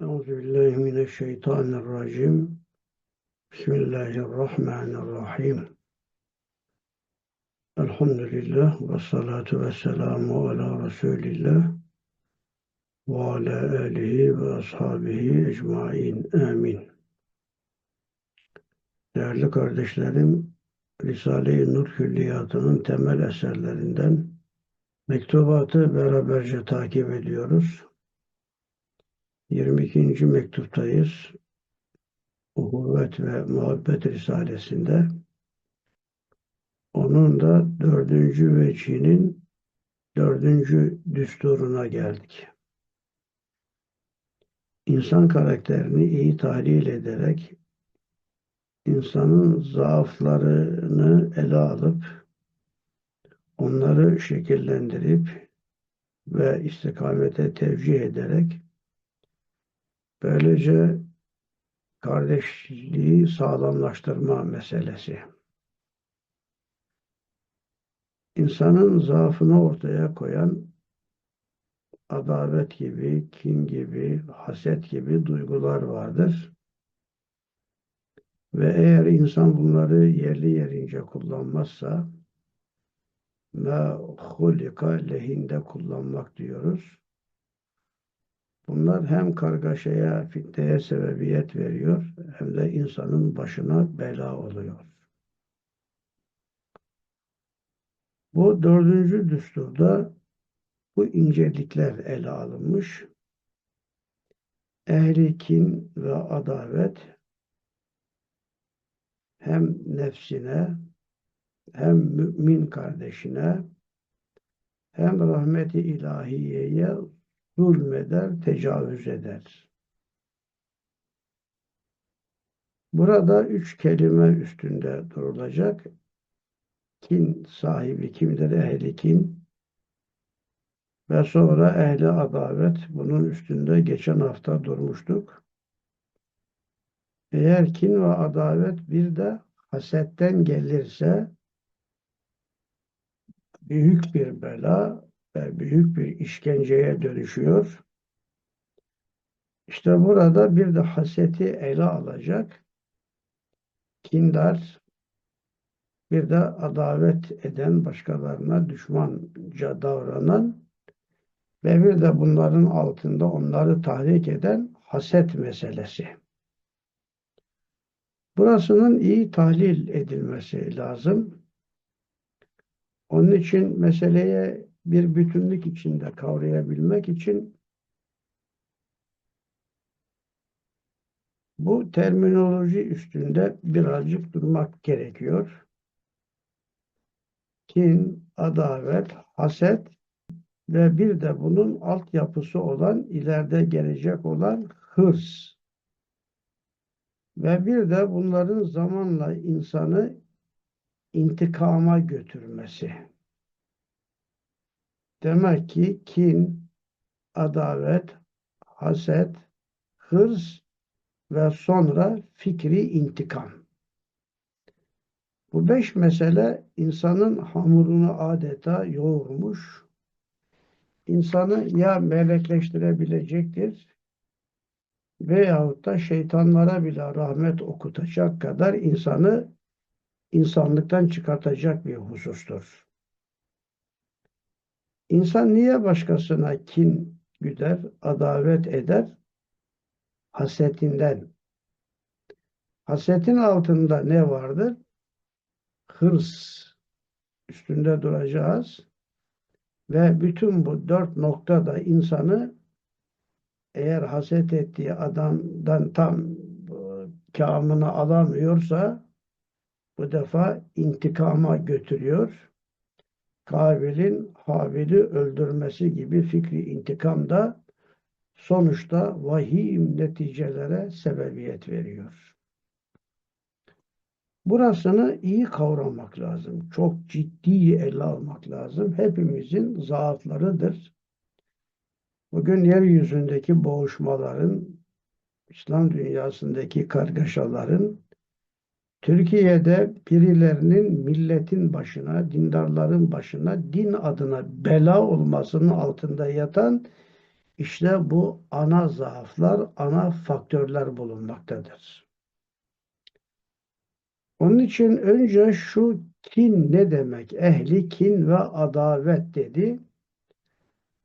Euzu billahi mineşşeytanirracim. Bismillahirrahmanirrahim. Elhamdülillah ve salatu ve selamu ala Resulillah ve ala alihi ve ashabihi ecmain. Amin. Değerli kardeşlerim, Risale-i Nur Külliyatı'nın temel eserlerinden mektubatı beraberce takip ediyoruz. 22. mektuptayız. Uhuvvet ve Muhabbet Risalesi'nde. Onun da dördüncü vecihinin dördüncü düsturuna geldik. İnsan karakterini iyi tahlil ederek insanın zaaflarını ele alıp onları şekillendirip ve istikamete tevcih ederek Böylece kardeşliği sağlamlaştırma meselesi. İnsanın zaafını ortaya koyan adalet gibi, kin gibi, haset gibi duygular vardır. Ve eğer insan bunları yerli yerince kullanmazsa me hulika lehinde kullanmak diyoruz. Bunlar hem kargaşaya, fitneye sebebiyet veriyor hem de insanın başına bela oluyor. Bu dördüncü düsturda bu incelikler ele alınmış. Ehli kin ve adavet hem nefsine hem mümin kardeşine hem rahmeti ilahiyeye zulmeder, tecavüz eder. Burada üç kelime üstünde durulacak. Kin sahibi kimdir? Ehli kin. Ve sonra ehli adavet. Bunun üstünde geçen hafta durmuştuk. Eğer kin ve adavet bir de hasetten gelirse büyük bir bela büyük bir işkenceye dönüşüyor. İşte burada bir de haseti ele alacak kindar bir de adavet eden başkalarına düşmanca davranan ve bir de bunların altında onları tahrik eden haset meselesi. Burasının iyi tahlil edilmesi lazım. Onun için meseleye bir bütünlük içinde kavrayabilmek için bu terminoloji üstünde birazcık durmak gerekiyor. Kin, adavet, haset ve bir de bunun altyapısı olan, ileride gelecek olan hırs. Ve bir de bunların zamanla insanı intikama götürmesi. Demek ki kin, adavet, haset, hırs ve sonra fikri intikam. Bu beş mesele insanın hamurunu adeta yoğurmuş, insanı ya melekleştirebilecektir veyahut da şeytanlara bile rahmet okutacak kadar insanı insanlıktan çıkartacak bir husustur. İnsan niye başkasına kin güder, adavet eder? Hasetinden. Hasetin altında ne vardır? Hırs. Üstünde duracağız. Ve bütün bu dört noktada insanı eğer haset ettiği adamdan tam kamını alamıyorsa bu defa intikama götürüyor Kabil'in Habil'i öldürmesi gibi fikri intikam da sonuçta vahim neticelere sebebiyet veriyor. Burasını iyi kavramak lazım. Çok ciddi ele almak lazım. Hepimizin zaaflarıdır. Bugün yeryüzündeki boğuşmaların, İslam dünyasındaki kargaşaların Türkiye'de birilerinin milletin başına, dindarların başına, din adına bela olmasının altında yatan İşte bu ana zaaflar, ana faktörler bulunmaktadır. Onun için önce şu kin ne demek? Ehli kin ve adavet dedi.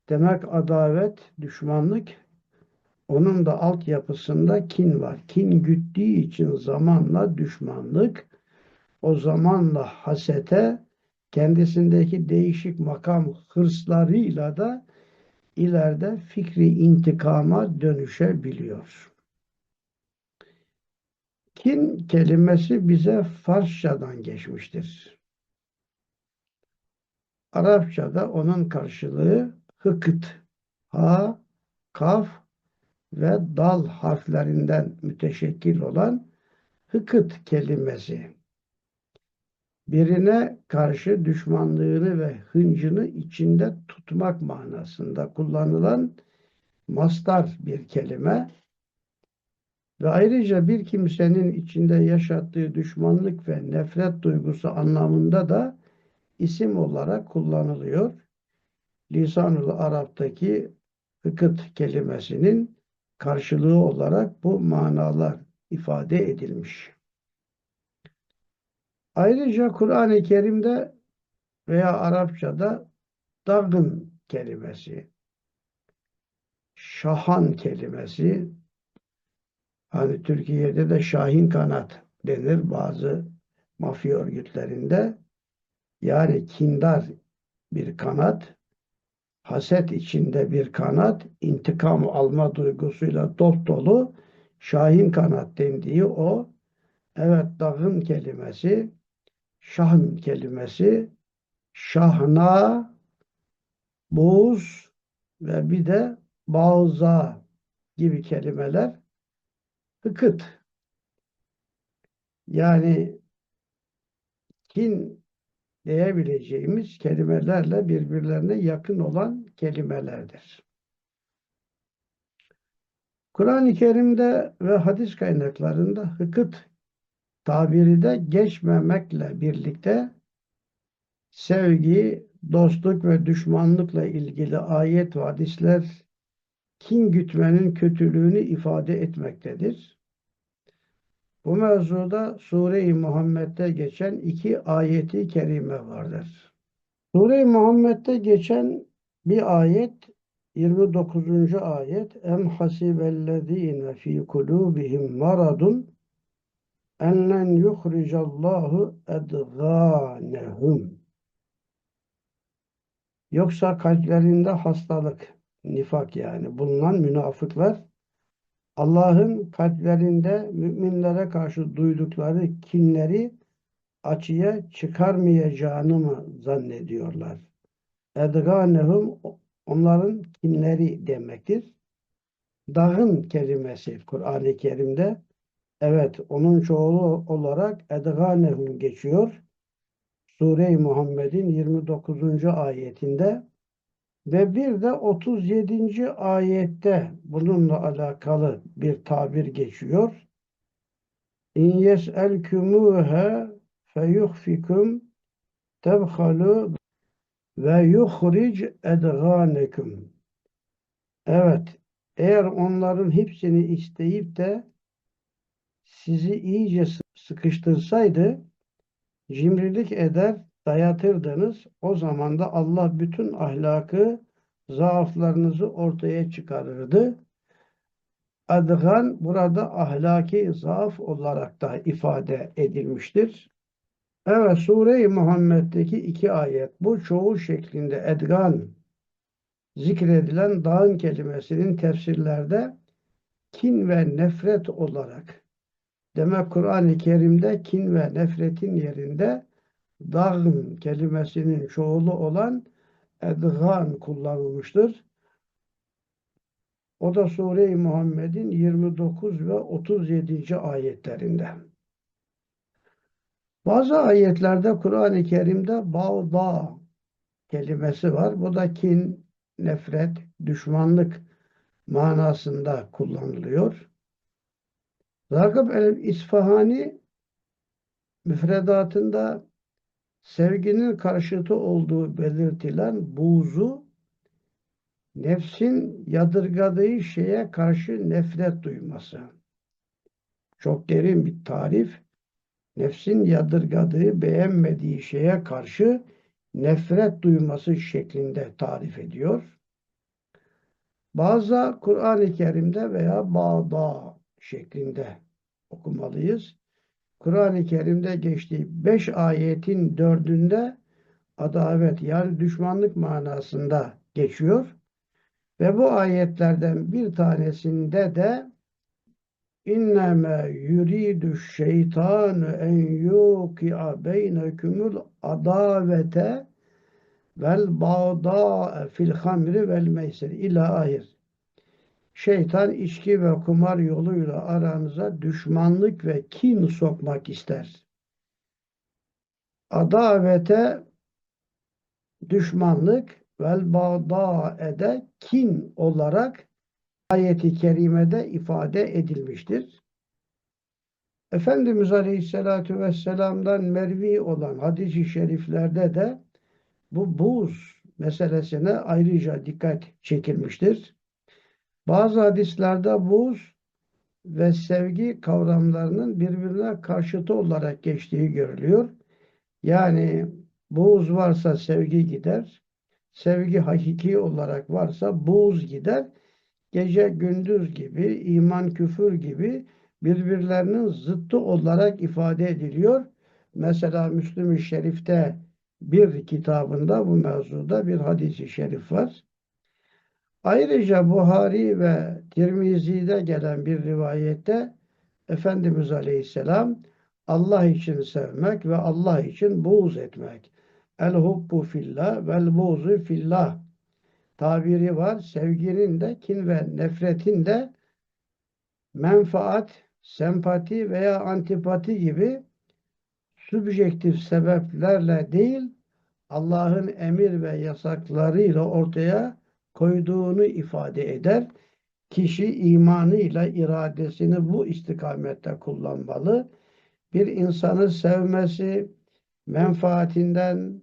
Demek adavet, düşmanlık, onun da altyapısında kin var. Kin güttüğü için zamanla düşmanlık, o zamanla hasete, kendisindeki değişik makam hırslarıyla da ileride fikri intikama dönüşebiliyor. Kin kelimesi bize Farsçadan geçmiştir. Arapçada onun karşılığı hıkıt, ha, kaf ve dal harflerinden müteşekkil olan hıkıt kelimesi. Birine karşı düşmanlığını ve hıncını içinde tutmak manasında kullanılan mastar bir kelime ve ayrıca bir kimsenin içinde yaşattığı düşmanlık ve nefret duygusu anlamında da isim olarak kullanılıyor. Lisanul Arap'taki hıkıt kelimesinin karşılığı olarak bu manalar ifade edilmiş. Ayrıca Kur'an-ı Kerim'de veya Arapçada dagın kelimesi, şahan kelimesi, hani Türkiye'de de şahin kanat denir bazı mafya örgütlerinde. Yani kindar bir kanat, haset içinde bir kanat, intikam alma duygusuyla dop dolu şahin kanat dendiği o. Evet dağın kelimesi, şahn kelimesi, şahna, buz ve bir de bağza gibi kelimeler hıkıt. Yani kin diyebileceğimiz kelimelerle birbirlerine yakın olan kelimelerdir. Kur'an-ı Kerim'de ve hadis kaynaklarında hıkıt tabiri de geçmemekle birlikte sevgi, dostluk ve düşmanlıkla ilgili ayet ve hadisler kin gütmenin kötülüğünü ifade etmektedir. Bu mevzuda Sure-i Muhammed'de geçen iki ayeti kerime vardır. Sure-i Muhammed'de geçen bir ayet 29. ayet Em hasibellezine fi kulubihim maradun ellen yuhricallahu edgânehum Yoksa kalplerinde hastalık, nifak yani bulunan münafıklar Allah'ın kalplerinde müminlere karşı duydukları kinleri açıya çıkarmayacağını mı zannediyorlar? Edgânehum onların kinleri demektir. Dağın kelimesi Kur'an-ı Kerim'de evet onun çoğulu olarak edgânehum geçiyor. Sure-i Muhammed'in 29. ayetinde ve bir de 37. ayette bununla alakalı bir tabir geçiyor. İn yes'elkumuha feyuhfikum tebhalu ve yuhric edgânekum. Evet, eğer onların hepsini isteyip de sizi iyice sıkıştırsaydı cimrilik eder, dayatırdınız. O zaman da Allah bütün ahlakı, zaaflarınızı ortaya çıkarırdı. Adgan burada ahlaki zaaf olarak da ifade edilmiştir. Evet, Sure-i Muhammed'deki iki ayet. Bu çoğu şeklinde edgan zikredilen dağın kelimesinin tefsirlerde kin ve nefret olarak Demek Kur'an-ı Kerim'de kin ve nefretin yerinde dağın kelimesinin çoğulu olan edgan kullanılmıştır. O da Sure-i Muhammed'in 29 ve 37. ayetlerinde. Bazı ayetlerde Kur'an-ı Kerim'de bağda kelimesi var. Bu da kin, nefret, düşmanlık manasında kullanılıyor. Ragıp el-İsfahani müfredatında sevginin karşıtı olduğu belirtilen buğzu Nefsin yadırgadığı şeye karşı nefret duyması. Çok derin bir tarif. Nefsin yadırgadığı, beğenmediği şeye karşı nefret duyması şeklinde tarif ediyor. Bazı Kur'an-ı Kerim'de veya bağda şeklinde okumalıyız. Kur'an-ı Kerim'de geçtiği beş ayetin dördünde adavet yani düşmanlık manasında geçiyor. Ve bu ayetlerden bir tanesinde de İnnemâ yuridu şeytanu en yuki'a beynekumul adavete vel bağdâ fil hamri vel meysir ila ahir. Şeytan içki ve kumar yoluyla aranıza düşmanlık ve kin sokmak ister. Adavete düşmanlık vel bağdâ ede kin olarak ayeti kerimede ifade edilmiştir. Efendimiz Aleyhisselatü Vesselam'dan mervi olan hadis-i şeriflerde de bu buz meselesine ayrıca dikkat çekilmiştir. Bazı hadislerde buz ve sevgi kavramlarının birbirine karşıtı olarak geçtiği görülüyor. Yani buğz varsa sevgi gider, sevgi hakiki olarak varsa buğz gider. Gece gündüz gibi, iman küfür gibi birbirlerinin zıttı olarak ifade ediliyor. Mesela Müslüm-i Şerif'te bir kitabında bu mevzuda bir hadisi şerif var. Ayrıca Buhari ve Tirmizi'de gelen bir rivayette Efendimiz Aleyhisselam Allah için sevmek ve Allah için buğz etmek. El hubbu fillah vel buğzu fillah tabiri var. Sevginin de kin ve nefretin de menfaat, sempati veya antipati gibi subjektif sebeplerle değil Allah'ın emir ve yasaklarıyla ortaya koyduğunu ifade eder. Kişi imanıyla iradesini bu istikamette kullanmalı. Bir insanı sevmesi menfaatinden,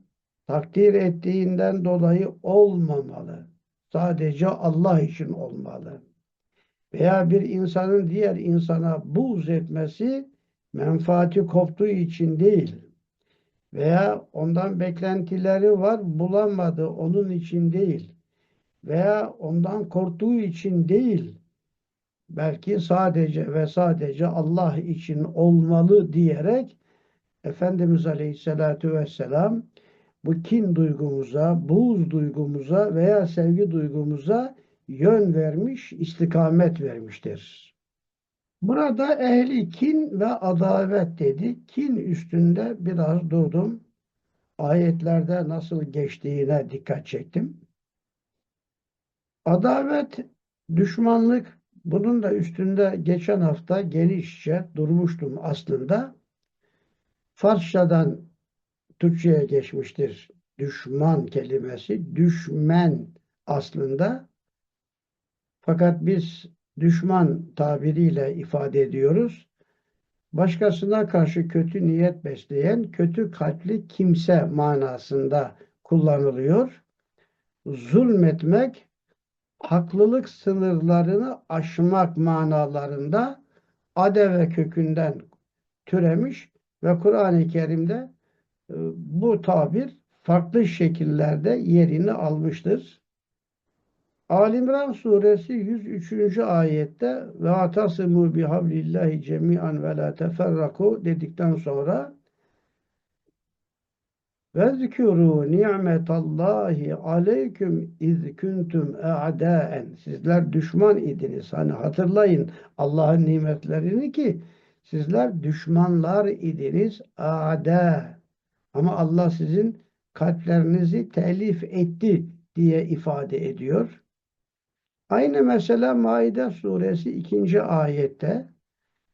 takdir ettiğinden dolayı olmamalı. Sadece Allah için olmalı. Veya bir insanın diğer insana buğz etmesi menfaati koptuğu için değil. Veya ondan beklentileri var bulamadı onun için değil veya ondan korktuğu için değil, belki sadece ve sadece Allah için olmalı diyerek Efendimiz Aleyhisselatü Vesselam bu kin duygumuza, buğz duygumuza veya sevgi duygumuza yön vermiş, istikamet vermiştir. Burada ehli kin ve adavet dedi. Kin üstünde biraz durdum. Ayetlerde nasıl geçtiğine dikkat çektim. Adavet, düşmanlık bunun da üstünde geçen hafta genişçe durmuştum aslında. Farsçadan Türkçe'ye geçmiştir düşman kelimesi. Düşmen aslında. Fakat biz düşman tabiriyle ifade ediyoruz. Başkasına karşı kötü niyet besleyen, kötü kalpli kimse manasında kullanılıyor. Zulmetmek, haklılık sınırlarını aşmak manalarında adeve kökünden türemiş ve Kur'an-ı Kerim'de e, bu tabir farklı şekillerde yerini almıştır. Alimran suresi 103. ayette ve atasimu bihablillahi cemi'an ve la teferraku dedikten sonra ve zikru ni'metallahi aleyküm iz kuntum a'daen. Sizler düşman idiniz. Hani hatırlayın Allah'ın nimetlerini ki sizler düşmanlar idiniz. A'da. Ama Allah sizin kalplerinizi telif etti diye ifade ediyor. Aynı mesela Maide suresi 2. ayette,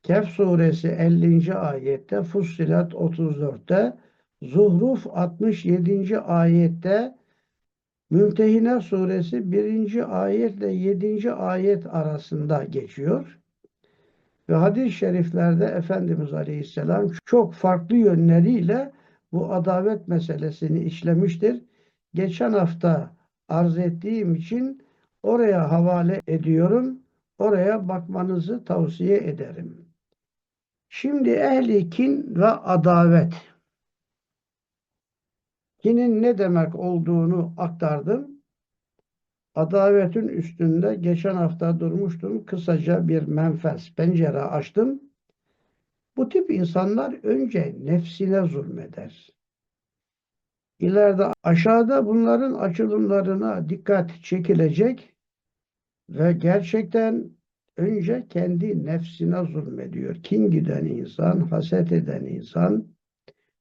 Kehf suresi 50. ayette, Fussilat 34'te Zuhruf 67. ayette Mümtehine suresi 1. ayetle 7. ayet arasında geçiyor. Ve hadis-i şeriflerde Efendimiz Aleyhisselam çok farklı yönleriyle bu adavet meselesini işlemiştir. Geçen hafta arz ettiğim için Oraya havale ediyorum. Oraya bakmanızı tavsiye ederim. Şimdi ehli kin ve adavet. Kinin ne demek olduğunu aktardım. Adavetin üstünde geçen hafta durmuştum. Kısaca bir menfez, pencere açtım. Bu tip insanlar önce nefsine zulmeder. İleride aşağıda bunların açılımlarına dikkat çekilecek ve gerçekten önce kendi nefsine zulmediyor. Kin giden insan, haset eden insan,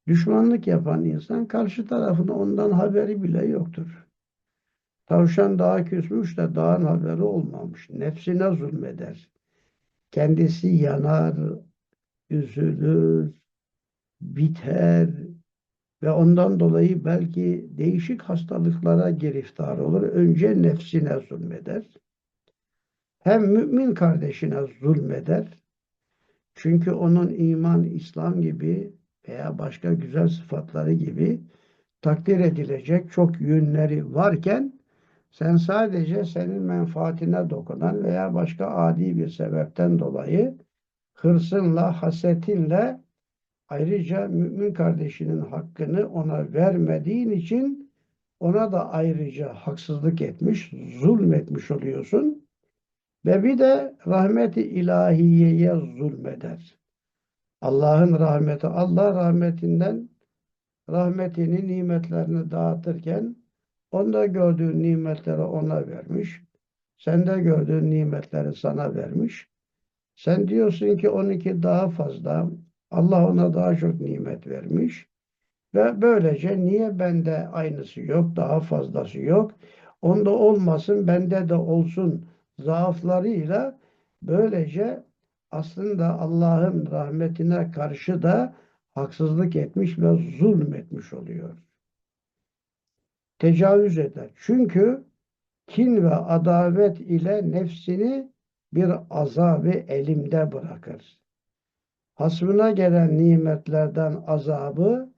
düşmanlık yapan insan karşı tarafın ondan haberi bile yoktur. Tavşan dağa küsmüş de dağın haberi olmamış. Nefsine zulmeder. Kendisi yanar, üzülür, biter ve ondan dolayı belki değişik hastalıklara giriftar olur. Önce nefsine zulmeder. Hem mümin kardeşine zulmeder. Çünkü onun iman, İslam gibi veya başka güzel sıfatları gibi takdir edilecek çok yönleri varken sen sadece senin menfaatine dokunan veya başka adi bir sebepten dolayı hırsınla, hasetinle ayrıca mümin kardeşinin hakkını ona vermediğin için ona da ayrıca haksızlık etmiş, zulmetmiş oluyorsun. Ve bir de rahmeti ilahiyeye zulmeder. Allah'ın rahmeti, Allah rahmetinden rahmetini, nimetlerini dağıtırken onda gördüğün nimetleri ona vermiş. Sende gördüğün nimetleri sana vermiş. Sen diyorsun ki 12 daha fazla. Allah ona daha çok nimet vermiş. Ve böylece niye bende aynısı yok, daha fazlası yok? Onda olmasın, bende de olsun zaaflarıyla böylece aslında Allah'ın rahmetine karşı da haksızlık etmiş ve zulmetmiş oluyor. Tecavüz eder. Çünkü kin ve adavet ile nefsini bir azabı elimde bırakır. Hasmına gelen nimetlerden azabı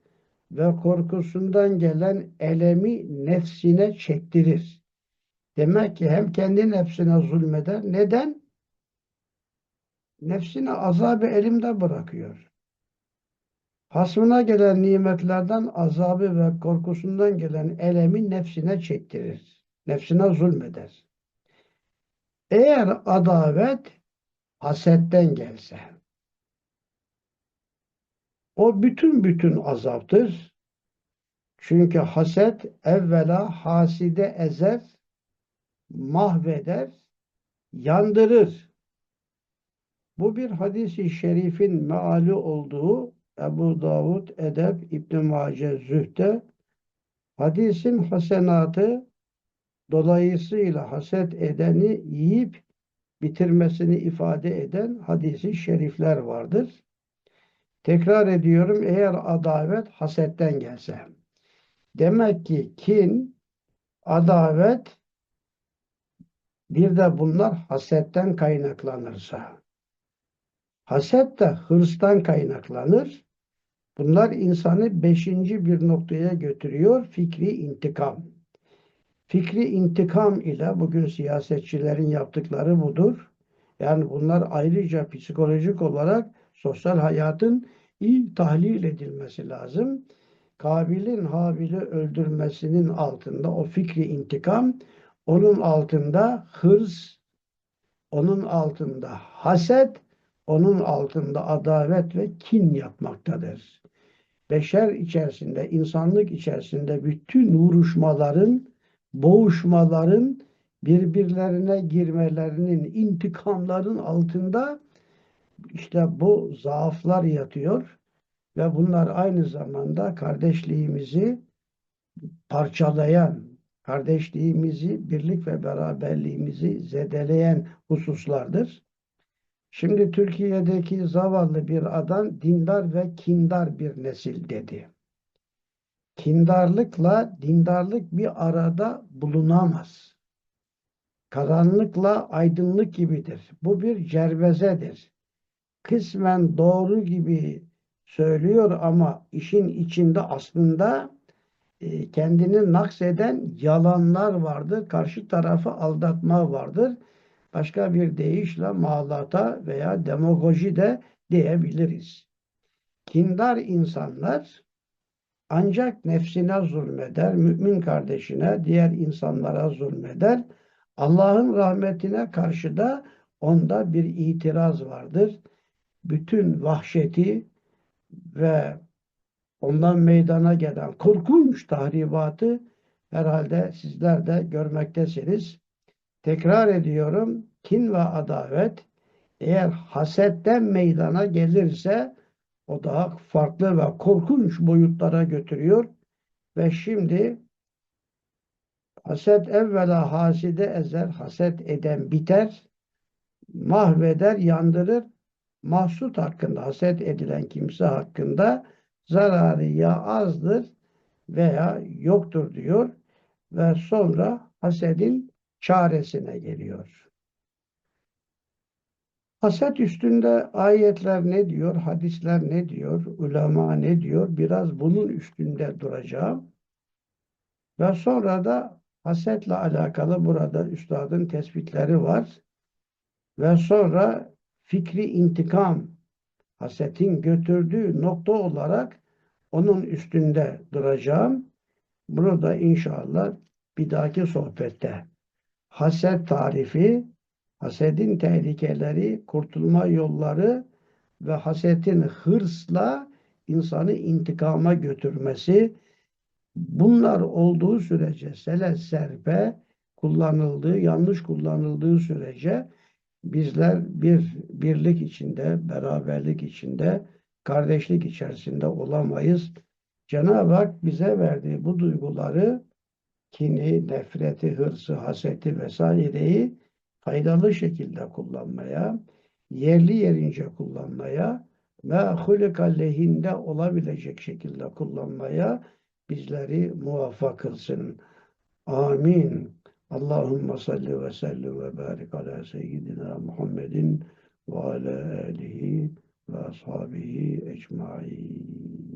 ve korkusundan gelen elemi nefsine çektirir. Demek ki hem kendi nefsine zulmeder. Neden? Nefsine azabı elimde bırakıyor. Hasmına gelen nimetlerden azabı ve korkusundan gelen elemi nefsine çektirir. Nefsine zulmeder. Eğer adavet hasetten gelse, o bütün bütün azaptır. Çünkü haset evvela haside ezer, mahveder, yandırır. Bu bir hadisi şerifin meali olduğu Ebu Davud, Edeb, İbn Mace, Zühde hadisin hasenatı dolayısıyla haset edeni yiyip bitirmesini ifade eden hadisi şerifler vardır. Tekrar ediyorum eğer adavet hasetten gelse. Demek ki kin, adavet bir de bunlar hasetten kaynaklanırsa. Haset de hırstan kaynaklanır. Bunlar insanı beşinci bir noktaya götürüyor. Fikri intikam. Fikri intikam ile bugün siyasetçilerin yaptıkları budur. Yani bunlar ayrıca psikolojik olarak sosyal hayatın iyi tahlil edilmesi lazım. Kabil'in Habil'i öldürmesinin altında o fikri intikam, onun altında hırs, onun altında haset, onun altında adavet ve kin yapmaktadır. Beşer içerisinde, insanlık içerisinde bütün vuruşmaların boğuşmaların, birbirlerine girmelerinin, intikamların altında işte bu zaaflar yatıyor ve bunlar aynı zamanda kardeşliğimizi parçalayan, kardeşliğimizi, birlik ve beraberliğimizi zedeleyen hususlardır. Şimdi Türkiye'deki zavallı bir adam dindar ve kindar bir nesil dedi kindarlıkla dindarlık bir arada bulunamaz. Karanlıkla aydınlık gibidir. Bu bir cervezedir. Kısmen doğru gibi söylüyor ama işin içinde aslında e, kendini nakseden yalanlar vardır. Karşı tarafı aldatma vardır. Başka bir deyişle mağlata veya demagoji de diyebiliriz. Kindar insanlar ancak nefsine zulmeder, mümin kardeşine, diğer insanlara zulmeder. Allah'ın rahmetine karşı da onda bir itiraz vardır. Bütün vahşeti ve ondan meydana gelen korkunç tahribatı herhalde sizler de görmektesiniz. Tekrar ediyorum, kin ve adavet eğer hasetten meydana gelirse o daha farklı ve korkunç boyutlara götürüyor. Ve şimdi haset evvela haside ezer, haset eden biter, mahveder, yandırır. Mahsut hakkında, haset edilen kimse hakkında zararı ya azdır veya yoktur diyor ve sonra hasedin çaresine geliyor. Haset üstünde ayetler ne diyor, hadisler ne diyor, ulema ne diyor? Biraz bunun üstünde duracağım. Ve sonra da hasetle alakalı burada üstadın tespitleri var. Ve sonra fikri intikam, hasetin götürdüğü nokta olarak onun üstünde duracağım. Bunu da inşallah bir dahaki sohbette haset tarifi hasedin tehlikeleri, kurtulma yolları ve hasetin hırsla insanı intikama götürmesi bunlar olduğu sürece sele serpe kullanıldığı, yanlış kullanıldığı sürece bizler bir birlik içinde, beraberlik içinde, kardeşlik içerisinde olamayız. Cenab-ı Hak bize verdiği bu duyguları kini, nefreti, hırsı, haseti vesaireyi faydalı şekilde kullanmaya, yerli yerince kullanmaya ve hulika lehinde olabilecek şekilde kullanmaya bizleri muvaffak kılsın. Amin. Allahümme salli ve sellim ve barik ala seyyidina Muhammedin ve ala alihi ve ashabihi ecmain.